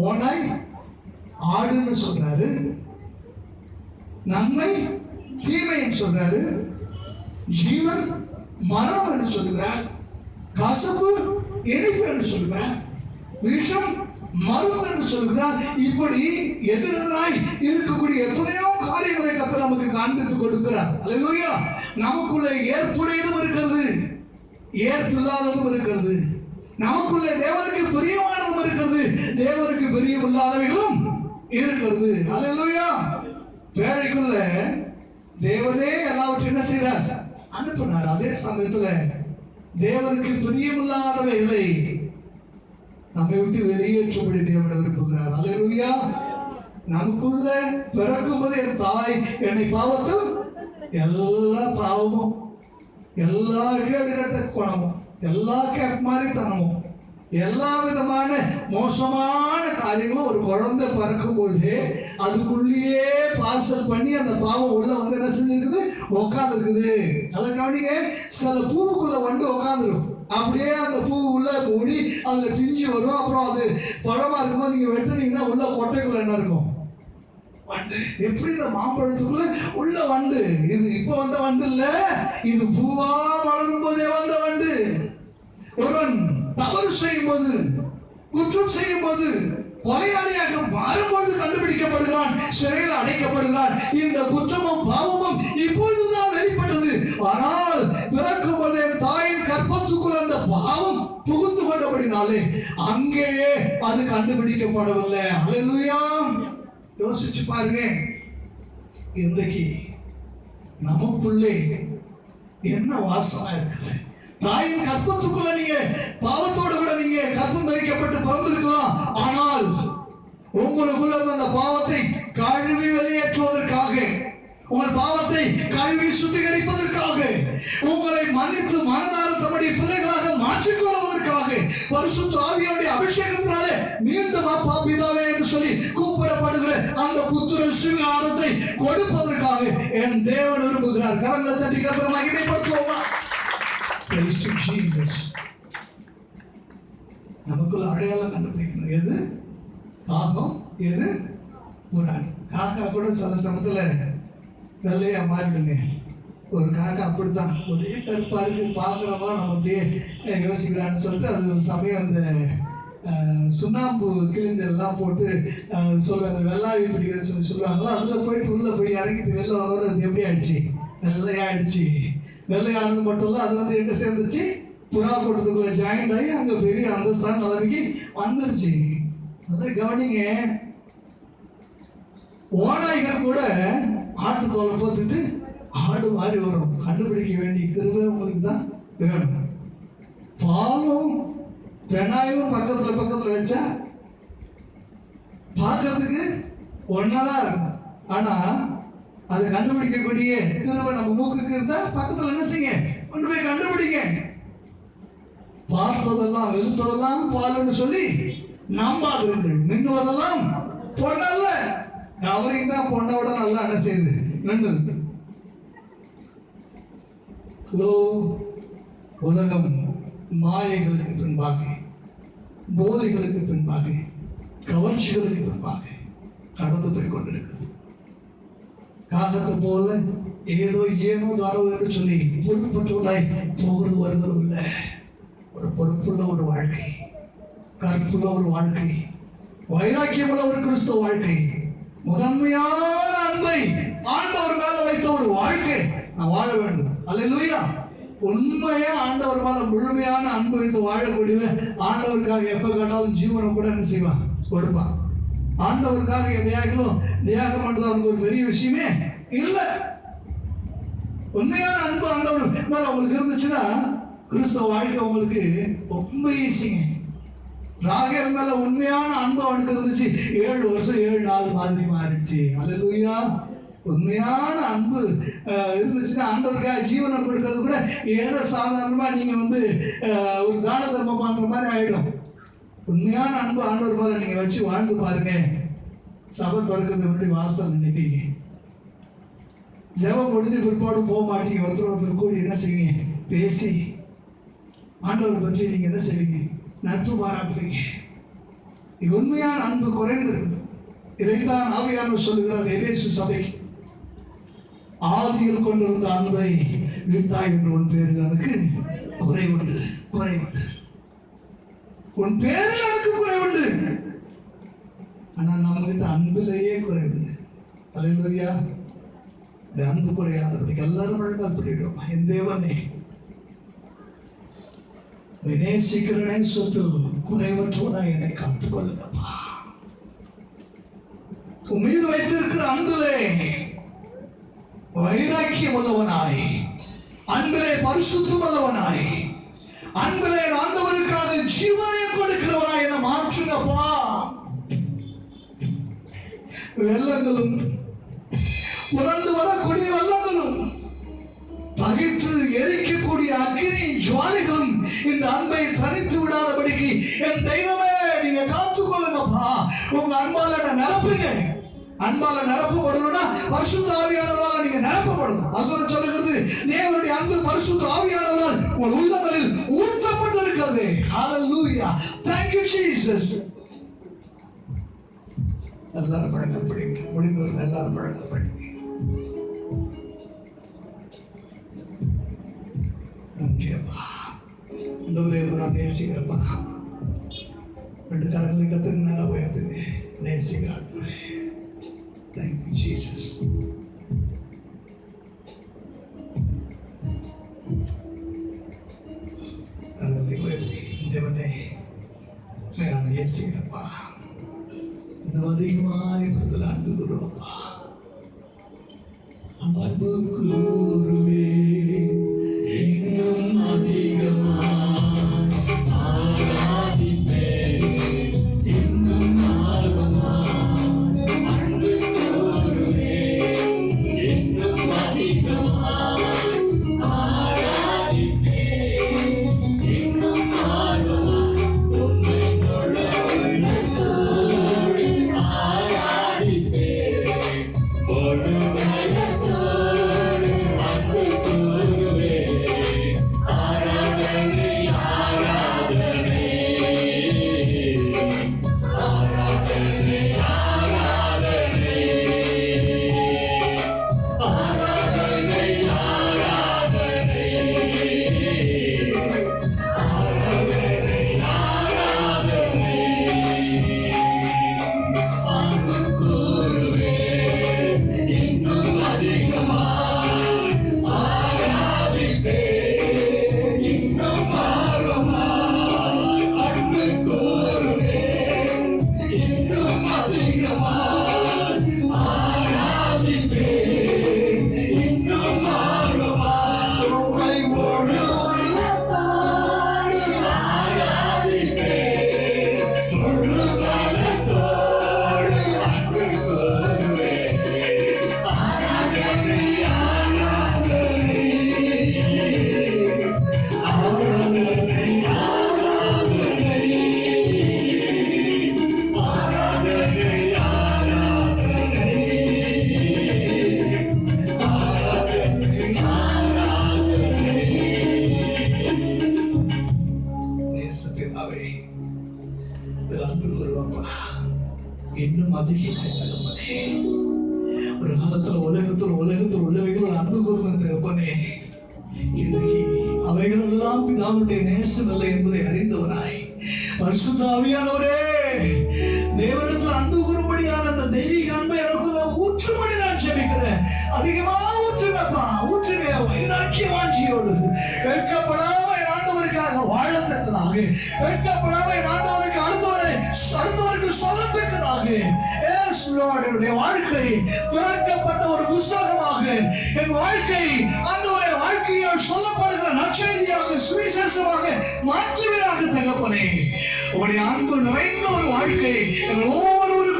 ஓனாய் ஆடுன்னு சொல்றாரு. நன்மை தீமைன்னு சொல்றாரு. ஜீவன் மரணம் என்று சொல்லுகிறார். கசப்பு இனிப்பு என்று சொல்லுகிறார். விஷம் மருந்து என்று சொல்லுகிறார். இப்படி எதிராய் இருக்கக்கூடிய எத்தனையோ காரியங்களை கத்த நமக்கு காண்பித்து கொடுக்கிறார். அல்லேலூயா நமக்குள்ள ஏற்புடையதும் இருக்கிறது. ஏற்பில்லாததும் இருக்கிறது. நமக்குள்ள தேவனுக்கு பிரியமானதும் இருக்கிறது. தேவனுக்கு பிரியமில்லாதவைகளும் இருக்கிறது. அல்லேலூயா வேலைக்குள்ள தேவனே எல்லாவற்றையும் என்ன செய்றார் அனுப்பினார். அதே சமயத்துல தேவனுக்கு பிரியமில்லாதவைகளை நம்மை விட்டு வெளியேற்றும்படி தேவன் விரும்புகிறார். அல்லேலூயா நமக்குள்ள பிறக்கும்போது என் தாய் என்னை பாவத்தும் எல்லா பாவமும் எல்லா கேடுகட்ட குணமும் எல்லா கேப் மாதிரி தனமும் எல்லா விதமான மோசமான காரியங்களும் ஒரு குழந்தை பிறக்கும் பொழுது அதுக்குள்ளேயே பார்சல் பண்ணி அந்த பாவம் உள்ள வந்து என்ன செஞ்சிருக்குது? உட்காந்துருக்குது அதை கவனிங்க. சில பூவுக்குள்ள வந்து உட்காந்துரும் அப்படியே அந்த பூ உள்ள மூடி அதில் பிஞ்சு வரும். அப்புறம் அது பழமா இருக்கும்போது நீங்க வெட்டுனீங்கன்னா உள்ள கொட்டைக்குள்ள என்ன இருக்கும்? வண்டு எப்படி இந்த மாம்பழத்துக்குள்ள உள்ள வண்டு இது இப்போ வந்த வண்டு இல்லை. இது பூவா வளரும் போதே வந்த வண்டு. ஒருவன் தவறு செய்யும் போது குற்றம் செய்யும் போது கொலையாளியாக மாறும்போது கண்டுபிடிக்கப்படுகிறான் சிறையில் அடைக்கப்படுகிறான். இந்த குற்றமும் பாவமும் இப்பொழுதுதான் வெளிப்பட்டது. ஆனால் பிறக்கும் போதே தாயின் கற்பத்துக்குள் அந்த பாவம் புகுந்து கொண்டபடினாலே அங்கேயே அது கண்டுபிடிக்கப்படவில்லை. அலையா யோசிச்சு பாருங்க. இன்றைக்கு நமக்குள்ளே என்ன வாசமா இருக்குது? தாயின் கற்பத்துக்குள்ள நீங்க பாவத்தோட கூட நீங்க கற்பம் தரிக்கப்பட்டு பிறந்திருக்கலாம். ஆனால் உங்களுக்குள்ள இருந்த அந்த பாவத்தை கழுவி வெளியேற்றுவதற்காக உங்கள் பாவத்தை கழுவி சுத்திகரிப்பதற்காக உங்களை மன்னித்து மனதார தம்முடைய பிள்ளைகளாக மாற்றிக்கொள்வதற்காக பரிசுத்த ஆவியோடைய அபிஷேகத்தினாலே மீண்டும் அப்பா பிதாவே என்று சொல்லி கூப்பிடப்படுகிற அந்த புத்திர சுவிகாரத்தை கொடுப்பதற்காக என் தேவன் விரும்புகிறார். கரங்களை தட்டி கத்திரமாக மகிமைப்படுத்துவோமா ஜீசஸ் நமக்குள்ள அடையாளம் கண்டுபிடிக்கணும். எது? காகம் எது? முரான் காக்கா கூட சில சமயத்தில் வெள்ளையா மாறிடுங்க ஒரு காக்கா அப்படித்தான். ஒரே கருப்பா இருக்கு. பார்க்குறவா நம்ம அப்படியே யோசிக்கிறான்னு சொல்லிட்டு அது ஒரு சமயம் அந்த சுண்ணாம்பு கிழிஞ்செல்லாம் போட்டு அஹ், வெள்ளாவி பிடிக்கிறதுன்னு சொல்லி சொல்லுவாங்களோ? அதில் போயிட்டு உள்ளே போய் இறங்கிட்டு வெளில வர அது எப்படி ஆயிடுச்சு? வெள்ளையாயிடுச்சு நெல்லையானது மட்டும் இல்லை அது வந்து எங்கே சேர்ந்துருச்சு? புறா கூட்டத்துக்குள்ள ஜாயின் ஆகி அங்கே பெரிய அந்தஸ்தான் நிலைமைக்கு வந்துருச்சு. அதை கவனிங்க. ஓநாய்கள் கூட ஆட்டு தோலை போத்துட்டு ஆடு மாதிரி வரும். கண்டுபிடிக்க வேண்டிய கிருபை உங்களுக்கு தான் வேணும். பாலும் பெனாயும் பக்கத்துல பக்கத்துல வச்சா பார்க்கறதுக்கு ஒன்னாதான் இருக்கும். ஆனா அதை கண்டுபிடிக்கக்கூடிய கிருவை நம்ம மூக்குக்கு இருந்தா பக்கத்துல என்ன செய்ய கொண்டு போய் கண்டுபிடிங்க. பார்த்ததெல்லாம் வெளுத்ததெல்லாம் பாலுன்னு சொல்லி நம்பாதீர்கள். மின்னுவதெல்லாம் பொண்ணல்ல. அவரையும் தான் பொண்ணை விட நல்லா என்ன செய்யுது மின்னுது. ஹலோ உலகம் மாயைகளுக்கு பின்பாக போதைகளுக்கு பின்பாக கவர்ச்சிகளுக்கு பின்பாக கடந்து போய் கொண்டிருக்கிறது. காகத்தை போல ஏதோ ஏனோ தாரோ என்று சொல்லி பொறுப்பற்றவர்களாய் போகிறது வருகிறதும் இல்லை ஒரு பொறுப்புள்ள ஒரு வாழ்க்கை கற்புள்ள ஒரு வாழ்க்கை வைராக்கியமுள்ள ஒரு கிறிஸ்தவ வாழ்க்கை முதன்மையான அன்பை ஆண்டவர் மேல வைத்த ஒரு வாழ்க்கை நான் வாழ வேண்டும். அல்லேலூயா. உண்மையே ஆண்டவர் மேல முழுமையான அன்பு வைத்து வாழக்கூடியவன் ஆண்டவருக்காக எப்ப கேட்டாலும் ஜீவனை கூட என்ன செய்வான்? கொடுப்பான். ஆண்டவருக்காக எதையாகிலும் தியாகம் பண்றது அவங்களுக்கு ஒரு பெரிய விஷயமே இல்லை. உண்மையான அன்பு ஆண்டவர் மேல உங்களுக்கு இருந்துச்சுன்னா கிறிஸ்தவ வாழ்க்கை உங்களுக்கு ரொம்ப ஈஸிங்க ராகேல் மேல உண்மையான அன்பு அவனுக்கு இருந்துச்சு. ஏழு வருஷம் ஏழு நாள் மாதிரி மாறிடுச்சு. அல்லேலூயா. உண்மையான அன்பு இருந்துச்சுன்னா ஆண்டவருக்காக ஜீவனம் கொடுக்கறது கூட ஏதோ சாதாரணமா நீங்க வந்து ஒரு தான தர்மம் பண்ற மாதிரி ஆயிடும். உண்மையான அன்பு ஆண்டவர் மேல நீங்க வச்சு வாழ்ந்து பாருங்க. சபை திறக்கிறது எப்படி வாசல் நினைப்பீங்க ஜெபம் முடிஞ்சு பிற்பாடு போக மாட்டீங்க. ஒருத்தர் ஒருத்தர் கூடி என்ன செய்வீங்க? பேசி ஆண்டவர் பற்றி நீங்க என்ன செய்வீங்க? நட்பு பாராட்டுறீங்க இது உண்மையான அன்பு குறைந்திருக்குது இதைத்தான் ஆவியானவர் சொல்லுகிறார் எவேசு சபைக்கு. ஆதியில் கொண்டிருந்த அன்பை விட்டாய் என்று ஒன்று பேரில் எனக்கு குறைவுண்டு குறைவுண்டு உன் பேரில் எனக்கு குறைவுண்டு. ஆனால் நம்ம கிட்ட அன்பிலேயே குறைவுண்டு தலைவரியா இந்த அன்பு குறையாதபடிக்கு எல்லாரும் வழங்கால் பண்ணிவிடும் என் தேவனே. வினேசிக்கிறனே சொத்து குறைவற்றோனா என்னை காத்துக் கொள்ளுங்கப்பா மீது வைத்திருக்கிற அன்பிலே வைராக்கியம் உள்ளவனாய். அன்பிலே பரிசுத்தம் உள்ளவனாய். அன்பிலே ஆண்டவருக்கான ஜீவனை கொடுக்கிறவனாய் என மாற்றுங்கப்பா. வெள்ளங்களும் உணர்ந்து வரக்கூடிய வெள்ளங்களும் பகைத்து எரிக்கக்கூடிய அக்னி ஜுவாலிகளும் இந்த அன்பை தனித்து விடாதபடிக்கு என் தெய்வமே நீங்க காத்துக்கொள்ளுங்கப்பா. உங்க அன்பால நிரப்புங்க? அன்பால நிரப்பப்படணும்னா பரிசுத்த ஆவியானவரால் நீங்க நிரப்பப்படணும். அசுர சொல்லுகிறது தேவனுடைய அன்பு பரிசுத்த ஆவி உங்கள் உள்ளங்களில் ஊற்றப்பட்டு ஹalleluya thank you jesus. எல்லாரும் பழங்கள் படிங்க. முடிந்தவர்கள் எல்லாரும் பழங்கள் படிங்க. நன்றியப்பா இந்த நான் நேசிக்கிறப்பா. ரெண்டு கரங்களை கத்துக்கு நல்லா உயர்த்துங்க. நேசிக்கிறான் தேங்க்யூ ஜீசஸ் இன்னும் அதிகமாய் பதில் அன்புகிறோம் அன்புக்கு ஒருவே அவைகள் எல்லாம் பிதாவுடைய நேசம் இல்லை என்பதை அறிந்தவராய். பரிசுத்தாவியானவரே தேவனிடத்தில் அன்பு கூறும்படியான அந்த தெய்வீக அன்பை எனக்குள்ள ஊற்றும்படி நான் ஜெபிக்கிறேன். அதிகமாக ஊற்றுங்கப்பா ஊற்றுங்க வைராக்கிய வாஞ்சியோடு வெட்கப்படாம ஆண்டவருக்காக வாழ தக்கதாக. வெட்கப்படாம ஆண்டவருக்கு அடுத்தவரை அடுத்தவருக்கு சொல்லத்தக்கதாக என்னுடைய வாழ்க்கை திறக்கப்பட்ட ஒரு புஸ்தகமாக. என் வாழ்க்கை ஆண்டவரை வாழ்க்கையால் சொல்லப்படுகிற நற்செய்தியாக சுவிசேஷமாக மாற்றுவீராக தகப்பனே. உடைய அன்பு நிறைந்த ஒரு வாழ்க்கை எங்கள் ஒவ்வொருவருக்கும்